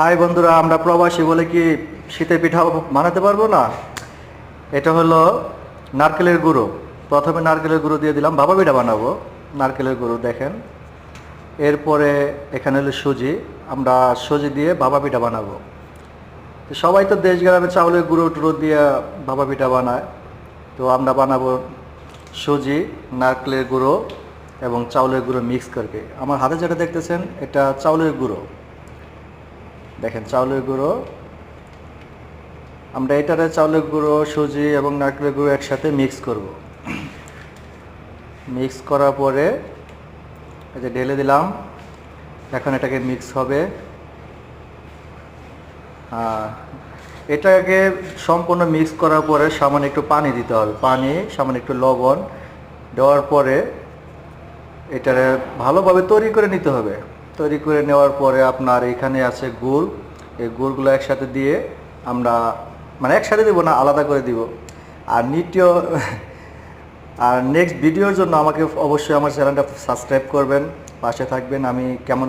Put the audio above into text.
High বন্ধুরা, আমরা প্রবাসী বলে কি শীতে পিঠা বানাতে পারব না? এটা হলো নারকেলের গুঁড়ো। প্রথমে নারকেলের গুঁড়ো দিয়ে দিলাম। ভাপা পিঠা বানাবো। নারকেলের গুঁড়ো দেখেন। এরপরে এখানে হলো সুজি। আমরা সুজি দিয়ে ভাপা পিঠা বানাবো। তো সবাই তো দেশ গ্রামে চাউলের গুঁড়ো টুড়ো দিয়ে ভাপা পিঠা বানায়। তো আমরা বানাবো সুজি, নারকেলের গুঁড়ো এবং চাউলের গুঁড়ো মিক্স করকে আমার হাতে যেটা দেখতেছেন, এটা চাউলের গুঁড়ো। দেখেন, চাউলের গুঁড়ো। আমরা এটারে চাউলের গুঁড়ো, সুজি এবং নারকেলের গুঁড়ো একসাথে মিক্স করব। মিক্স করার পরে যে ঢেলে দিলাম, এখন এটাকে মিক্স হবে। এটাকে সম্পূর্ণ মিক্স করার পরে সামান্য একটু পানি দিতে হবে। পানি, সামান্য একটু লবণ দেওয়ার পরে এটারে ভালোভাবে তৈরি করে নিতে হবে। তৈরি করে নেওয়ার পরে আপনার এখানে আছে গুড়। এই গুড়গুলো একসাথে দিয়ে আমরা মানে একসাথে দেবো না, আলাদা করে দিব। আর নিত্য, আর নেক্সট ভিডিওর জন্য আমাকে অবশ্যই আমার চ্যানেলটা সাবস্ক্রাইব করবেন। পাশে থাকবেন। আমি কেমন